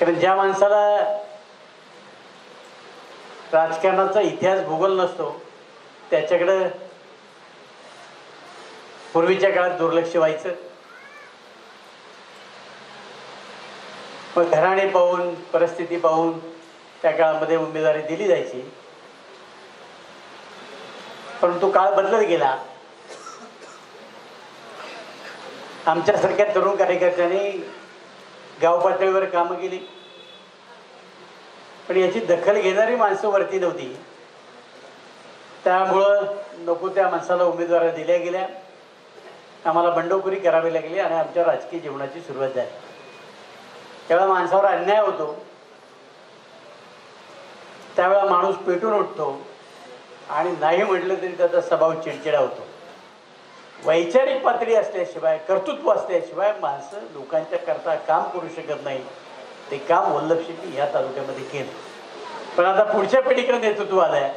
कारण ज्या माणसाला राजकारणाचा इतिहास भूगोल नसतो त्याच्याकडं पूर्वीच्या काळात दुर्लक्ष व्हायचं. मग घराणे पाहून परिस्थिती पाहून त्या काळामध्ये उमेदवारी दिली जायची. परंतु काळ बदलत गेला. आमच्यासारख्या तरुण कार्यकर्त्यांनी गाव पातळीवर कामं केली. पण याची दखल घेणारी माणसं वरती नव्हती. त्यामुळं नको त्या माणसाला उमेदवार दिल्या गेल्या. आम्हाला बंडखोरी करावी लागली आणि आमच्या राजकीय जीवनाची सुरुवात झाली. त्यावेळेला माणसावर अन्याय होतो. त्यावेळा माणूस पेटून उठतो आणि नाही म्हटलं तरी त्याचा स्वभाव चिडचिडा होतो. वैचारिक पातळी असल्याशिवाय कर्तृत्व असल्याशिवाय माणसं लोकांच्या करता काम करू शकत नाही. ते काम वल्लभशिंपी या तालुक्यामध्ये केलं. पण आता पुढच्या पिढीकडे नेतृत्व आलंय.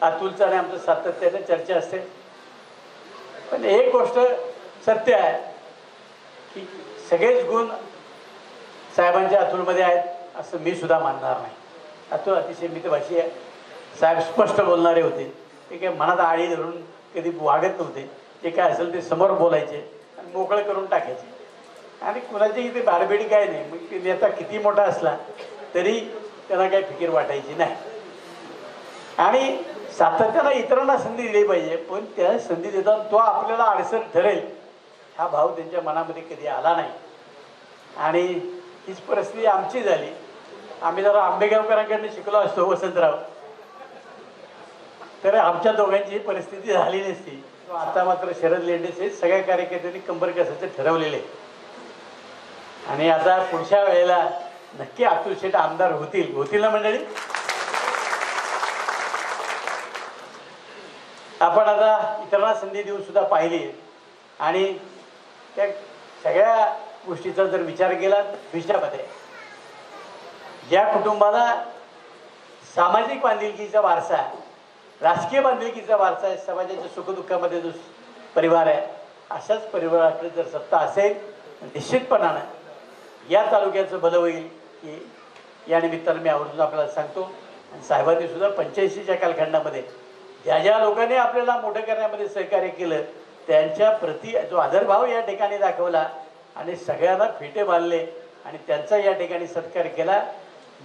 अतुलचं आणि आमचं सातत्याने चर्चा असते. पण एक गोष्ट सत्य आहे की सगळेच गुण साहेबांच्या अतुलमध्ये आहेत असं मी सुद्धा मानणार नाही. अतुल अतिशय मितभाषी आहे. साहेब स्पष्ट बोलणारे होते. ते काय मनात आळी धरून कधी वागत नव्हते. जे काय असेल ते समोर बोलायचे आणि मोकळं करून टाकायचे. आणि कुणाची इथे बारबेडी काय नाही मग ते नेता किती मोठा असला तरी त्यांना काही फिकीर वाटायची नाही. आणि सातत्यानं इतरांना संधी दिली पाहिजे पण त्या संधी देताना तो आपल्याला अडचण ठरेल हा भाव त्यांच्या मनामध्ये कधी आला नाही. आणि हीच परिस्थिती आमची झाली. आम्ही जरा आंबेगावकरांकडनं शिकलो असतो वसंतराव. तर आमच्या दोघांची परिस्थिती झाली नसती आता मात्र शरद लेंडेचे सगळ्या कार्यकर्त्यांनी कंबर कसायचं ठरवलेले आणि आता पुढच्या वेळेला नक्की अतुल शेठ आमदार होतील. होतील ना मंडळी? आपण आता इतरांना संधी देऊन सुद्धा पाहिली. आणि त्या सगळ्या गोष्टीचा जर विचार केला विषयामध्ये ज्या कुटुंबाला सामाजिक बांधिलकीचा वारसा आहे राजकीय बांधिलकीचा वारसा आहे समाजाच्या सुखदुःखामध्ये जो परिवार आहे अशाच परिवाराकडे जर सत्ता असेल निश्चितपणानं या तालुक्याचं भलं होईल की या निमित्तानं मी आवर्जून आपल्याला सांगतो. आणि साहेबांनी सुद्धा पंच्याऐंशीच्या कालखंडामध्ये ज्या ज्या लोकांनी आपल्याला मोठं करण्यामध्ये सहकार्य केलं त्यांच्या प्रती जो आदरभाव या ठिकाणी दाखवला आणि सगळ्यांना फेटे बांधले आणि त्यांचा या ठिकाणी सत्कार केला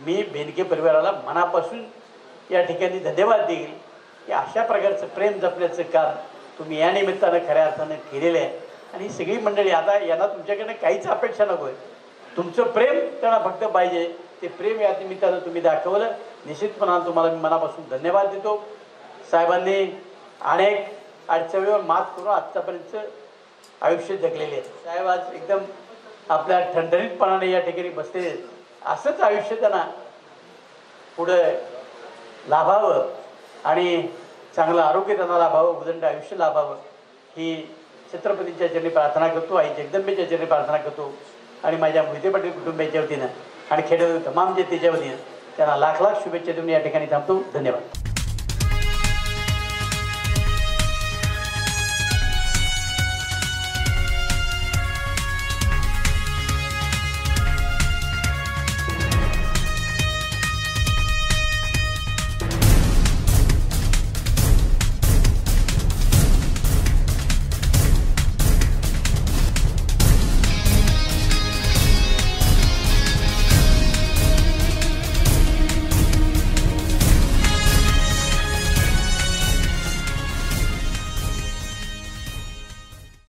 मी बेनके परिवाराला मनापासून या ठिकाणी धन्यवाद देईल. की अशा प्रकारचं प्रेम जपल्याचं काम तुम्ही या निमित्तानं खऱ्या अर्थानं केलेलं आहे. आणि ही सगळी मंडळी आता यांना तुमच्याकडनं काहीच अपेक्षा नको आहे तुमचं प्रेम त्यांना फक्त पाहिजे. ते प्रेम या निमित्तानं तुम्ही दाखवलं. निश्चितपणानं तुम्हाला मी मनापासून धन्यवाद देतो. साहेबांनी अनेक अडचणीवर मात करून आत्तापर्यंत आयुष्य जगलेले आहे साहेब आज एकदम आपल्या ठणठणीतपणाने या ठिकाणी बसले असंच आयुष्य त्यांना पुढं लाभावं. आणि चांगलं आरोग्य त्यांना लाभावं उदंड आयुष्य लाभावं ही छत्रपतींच्या चरणी प्रार्थना करतो आई जगदंबेच्या चरणी प्रार्थना करतो आणि माझ्या मोहिते पाटील कुटुंबियाच्या वतीनं आणि खेड्यातील तमाम जनतेच्या वतीनं त्यांना लाख लाख शुभेच्छा देऊन या ठिकाणी थांबतो. धन्यवाद.